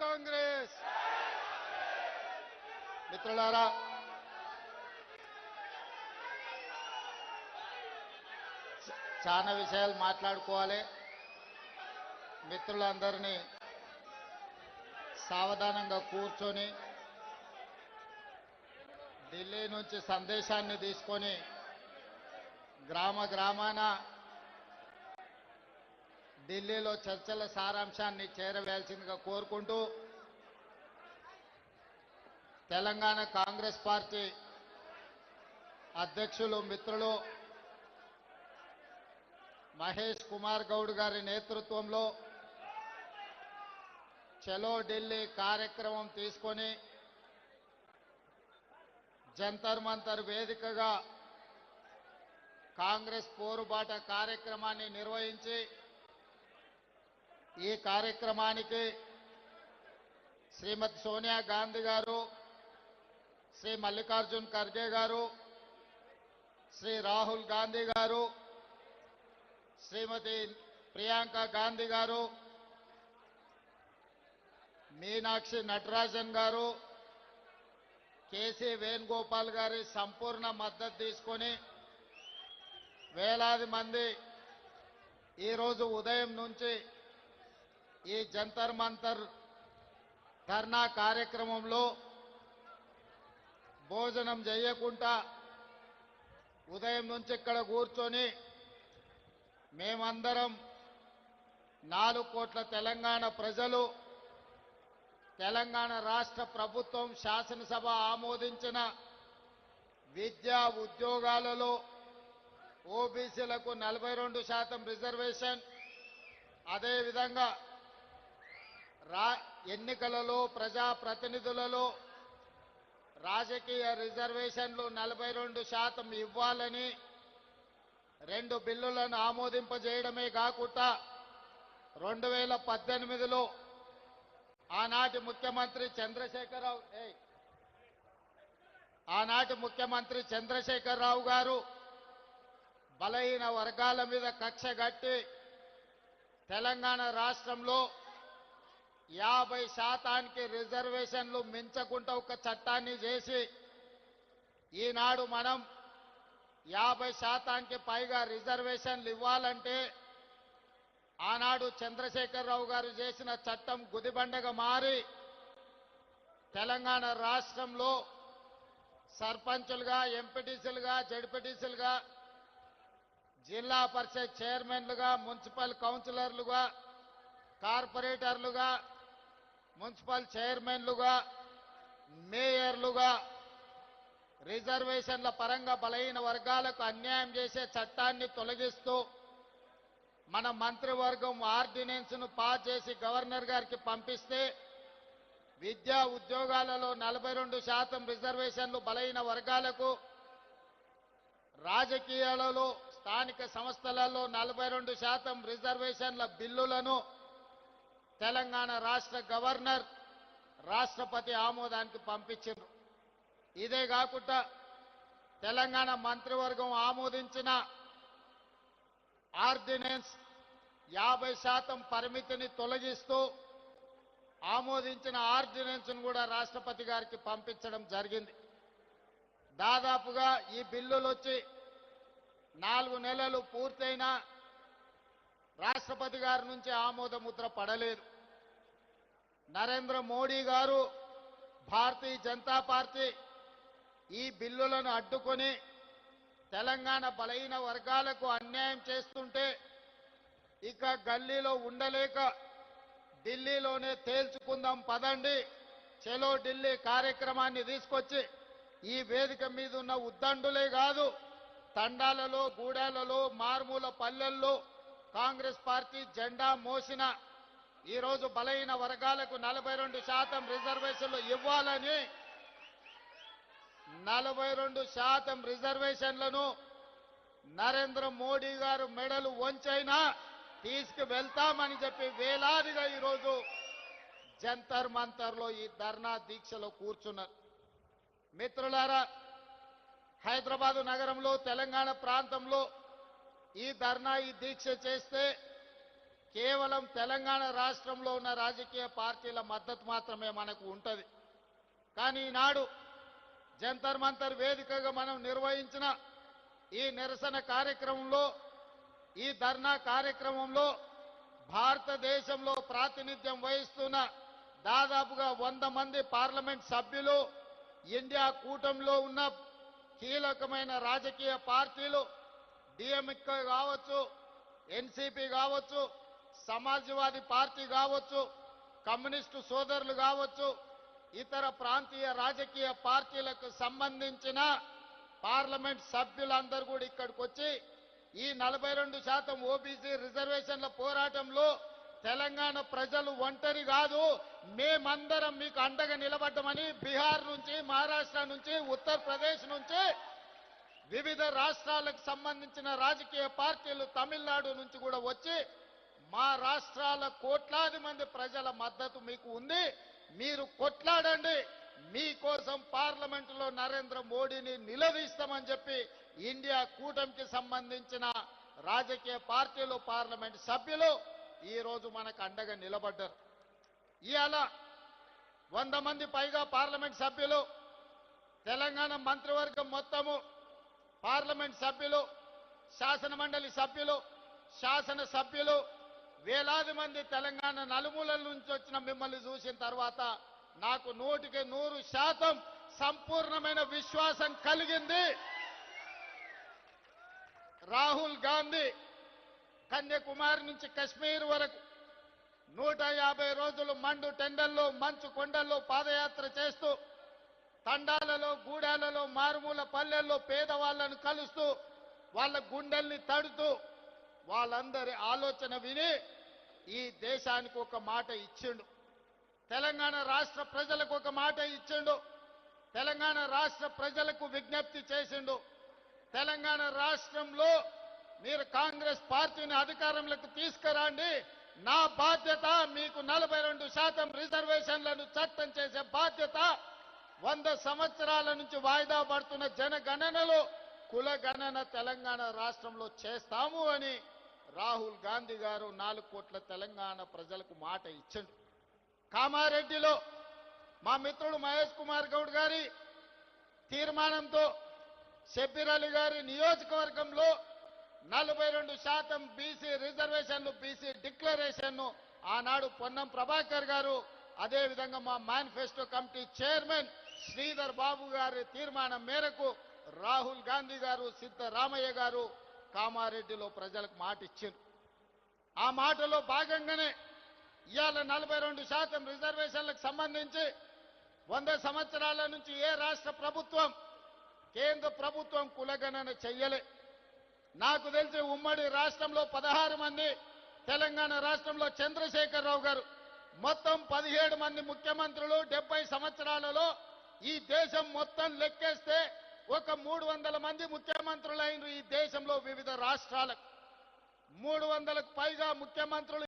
కాంగ్రెస్. మిత్రులారా చాలా విషయాలు మాట్లాడుకోవాలి. మిత్రులందరినీ సావధానంగా కూర్చొని ఢిల్లీ నుంచి సందేశాన్ని తీసుకొని గ్రామ గ్రామాన ఢిల్లీలో చర్చల సారాంశాన్ని చేరవేయాల్సిందిగా కోరుకుంటూ తెలంగాణ కాంగ్రెస్ పార్టీ అధ్యక్షులు మిత్రులు మహేష్ కుమార్ గౌడ్ గారి నేతృత్వంలో చలో ఢిల్లీ కార్యక్రమం తీసుకొని జంతర్ మంతర్ వేదికగా కాంగ్రెస్ పోరుబాట కార్యక్రమాన్ని నిర్వహించి ఈ కార్యక్రమానికి శ్రీమతి సోనియా గాంధీ గారు శ్రీ మల్లికార్జున్ ఖర్గే గారు శ్రీ రాహుల్ గాంధీ గారు శ్రీమతి ప్రియాంక గాంధీ గారు మీనాక్షి నటరాజన్ గారు కేసీ వేణుగోపాల్ గారి సంపూర్ణ మద్దతు తీసుకొని వేలాది మంది ఈరోజు ఉదయం నుంచి ఈ జంతర్ మంతర్ ధర్నా కార్యక్రమంలో భోజనం చేయకుండా ఉదయం నుంచి ఇక్కడ కూర్చొని మేమందరం నాలుగు కోట్ల తెలంగాణ ప్రజలు తెలంగాణ రాష్ట్ర ప్రభుత్వం శాసనసభ ఆమోదించిన విద్యా ఉద్యోగాలలో ఓబీసీలకు నలభై రెండు శాతం రిజర్వేషన్. అదేవిధంగా ఎన్నికలలో ప్రజాప్రతినిధులలో రాజకీయ రిజర్వేషన్లు నలభై రెండు శాతం ఇవ్వాలని రెండు బిల్లులను ఆమోదింపజేయడమే కాకుండా రెండు వేల పద్దెనిమిదిలో ఆనాటి ముఖ్యమంత్రి చంద్రశేఖరరావు ఆనాటి ముఖ్యమంత్రి చంద్రశేఖరరావు గారు బలహీన వర్గాల మీద కక్ష గట్టి తెలంగాణ రాష్ట్రంలో యాభై శాతానికి రిజర్వేషన్లు మించకుండా ఒక చట్టాన్ని చేసి ఈనాడు మనం యాభై శాతానికి పైగా రిజర్వేషన్లు ఇవ్వాలంటే ఆనాడు చంద్రశేఖరరావు గారు చేసిన చట్టం గుదిబండగా మారి తెలంగాణ రాష్ట్రంలో సర్పంచులుగా ఎంపీటీసీలుగా జడ్పీటీసీలుగా జిల్లా పరిషత్ చైర్మన్లుగా మున్సిపల్ కౌన్సిలర్లుగా కార్పొరేటర్లుగా మున్సిపల్ చైర్మన్లుగా మేయర్లుగా రిజర్వేషన్ల పరంగా బలహీన వర్గాలకు అన్యాయం చేసే చట్టాన్ని తొలగిస్తూ మన మంత్రివర్గం ఆర్డినెన్స్ను పాస్ చేసి గవర్నర్ గారికి పంపిస్తే విద్యా ఉద్యోగాలలో నలభై రెండు శాతం రిజర్వేషన్లు బలహీన వర్గాలకు రాజకీయాలలో స్థానిక సంస్థలలో నలభై రెండు శాతం రిజర్వేషన్ల బిల్లులను తెలంగాణ రాష్ట్ర గవర్నర్ రాష్ట్రపతి ఆమోదానికి పంపించారు ఇదే కాకుండా తెలంగాణ మంత్రివర్గం ఆమోదించిన ఆర్డినెన్స్ యాభై శాతం పరిమితిని తొలగిస్తూ ఆమోదించిన ఆర్డినెన్స్ను కూడా రాష్ట్రపతి గారికి పంపించడం జరిగింది. దాదాపుగా ఈ బిల్లులు వచ్చి నాలుగు నెలలు పూర్తయినా రాష్ట్రపతి గారి నుంచి ఆమోదముద్ర పడలేదు. నరేంద్ర మోడీ గారు భారతీయ జనతా పార్టీ ఈ బిల్లులను అడ్డుకొని తెలంగాణ బలహీన వర్గాలకు అన్యాయం చేస్తుంటే ఇక గల్లీలో ఉండలేక ఢిల్లీలోనే తేల్చుకుందాం పదండి. చెలో ఢిల్లీ కార్యక్రమాన్ని తీసుకొచ్చి ఈ వేదిక మీద ఉన్న ఉద్దండులే కాదు తండాలలో గూడాలలో మారుమూల పల్లెల్లో కాంగ్రెస్ పార్టీ జెండా మోసిన ఈరోజు బలహీన వర్గాలకు నలభై రెండు శాతం రిజర్వేషన్లు ఇవ్వాలని నలభై రెండు శాతం రిజర్వేషన్లను నరేంద్ర మోడీ గారు మెడలు వంచైనా తీసుకు వెళ్తామని చెప్పి వేలాదిగా ఈరోజు జంతర్ మంతర్లో ఈ ధర్నా దీక్షలో కూర్చున్నారు. మిత్రులారా హైదరాబాదు నగరంలో తెలంగాణ ప్రాంతంలో ఈ ధర్నా ఈ దీక్ష చేస్తే కేవలం తెలంగాణ రాష్ట్రంలో ఉన్న రాజకీయ పార్టీల మద్దతు మాత్రమే మనకు ఉంటుంది. కానీ ఈనాడు జంతర్ మంతర్ వేదికగా మనం నిర్వహించిన ఈ నిరసన కార్యక్రమంలో ఈ ధర్నా కార్యక్రమంలో భారతదేశంలో ప్రాతినిధ్యం వహిస్తున్న దాదాపుగా వంద మంది పార్లమెంట్ సభ్యులు ఇండియా కూటమిలో ఉన్న కీలకమైన రాజకీయ పార్టీలు డిఎంకే కావచ్చు ఎన్సీపీ కావచ్చు సమాజ్వాదీ పార్టీ కావచ్చు కమ్యూనిస్టు సోదరులు కావచ్చు ఇతర ప్రాంతీయ రాజకీయ పార్టీలకు సంబంధించిన పార్లమెంట్ సభ్యులందరూ కూడా ఇక్కడికి వచ్చి ఈ నలభై రెండు శాతం ఓబీసీ రిజర్వేషన్ల పోరాటంలో తెలంగాణ ప్రజలు ఒంటరి కాదు. మేమందరం మీకు అండగా నిలబడ్డమని బీహార్ నుంచి మహారాష్ట్ర నుంచి ఉత్తరప్రదేశ్ నుంచి వివిధ రాష్ట్రాలకు సంబంధించిన రాజకీయ పార్టీలు తమిళనాడు నుంచి కూడా వచ్చి మా రాష్ట్రాల కోట్లాది మంది ప్రజల మద్దతు మీకు ఉంది. మీరు కొట్లాడండి. మీకోసం పార్లమెంటులో నరేంద్ర మోడీని నిలదీస్తామని చెప్పి ఇండియా కూటమికి సంబంధించిన రాజకీయ పార్టీలు పార్లమెంట్ సభ్యులు ఈరోజు మనకు అండగా నిలబడ్డారు. ఇవాళ వంద మంది పైగా పార్లమెంట్ సభ్యులు తెలంగాణ మంత్రివర్గం మొత్తము పార్లమెంట్ సభ్యులు శాసన మండలి సభ్యులు శాసన సభ్యులు వేలాది మంది తెలంగాణ నలుమూలల నుంచి వచ్చిన మిమ్మల్ని చూసిన తర్వాత నాకు నూటికి నూరు శాతం సంపూర్ణమైన విశ్వాసం కలిగింది. రాహుల్ గాంధీ కన్యాకుమారి నుంచి కశ్మీర్ వరకు నూట యాభై రోజులు మండు టెండల్లో మంచు కొండల్లో పాదయాత్ర చేస్తూ తండాలలో గూడాలలో మారుమూల పల్లెల్లో పేదవాళ్ళను కలుస్తూ వాళ్ళ గుండెల్ని తడుతూ వాళ్ళందరి ఆలోచన విని ఈ దేశానికి ఒక మాట ఇచ్చిండు. తెలంగాణ రాష్ట్ర ప్రజలకు ఒక మాట ఇచ్చిండు. తెలంగాణ రాష్ట్ర ప్రజలకు విజ్ఞప్తి చేసిండు. తెలంగాణ రాష్ట్రంలో మీరు కాంగ్రెస్ పార్టీని అధికారంలోకి తీసుకురండి. నా బాధ్యత మీకు నలభై రెండు శాతం రిజర్వేషన్లను చట్టం చేసే బాధ్యత వంద సంవత్సరాల నుంచి వాయిదా పడుతున్న జనగణనలో కుల గణన తెలంగాణ రాష్ట్రంలో చేస్తాము అని రాహుల్ గాంధీ గారు నాలుగు కోట్ల తెలంగాణ ప్రజలకు మాట ఇచ్చండు కామారెడ్డిలో మా మిత్రుడు మహేష్ కుమార్ గౌడ్ గారి తీర్మానంతో షబ్బీర్ అలీ గారి నియోజకవర్గంలో నలభై రెండు శాతం బీసీ రిజర్వేషన్లు బీసీ డిక్లరేషన్ను ఆనాడు పొన్నం ప్రభాకర్ గారు అదేవిధంగా మా manifesto committee chairman Sridhar Babu గారి తీర్మానం మేరకు రాహుల్ గాంధీ గారు సిద్ధరామయ్య గారు కామారెడ్డిలో ప్రజలకు మాట ఇచ్చారు. ఆ మాటలో భాగంగానే ఇవాళ నలభై రెండు శాతం రిజర్వేషన్లకు సంబంధించి వంద సంవత్సరాల నుంచి ఏ రాష్ట్ర ప్రభుత్వం కేంద్ర ప్రభుత్వం కులగణన చెయ్యలే. నాకు తెలిసి ఉమ్మడి రాష్ట్రంలో పదహారు మంది తెలంగాణ రాష్ట్రంలో చంద్రశేఖరరావు గారు. మొత్తం పదిహేడు మంది ముఖ్యమంత్రులు డెబ్బై సంవత్సరాలలో ఈ దేశం మొత్తం లెక్కేస్తే ఒక మూడు వందల మంది ముఖ్యమంత్రులైన ఈ దేశంలో వివిధ రాష్ట్రాలకు. మూడు వందలకు పైగా ముఖ్యమంత్రులు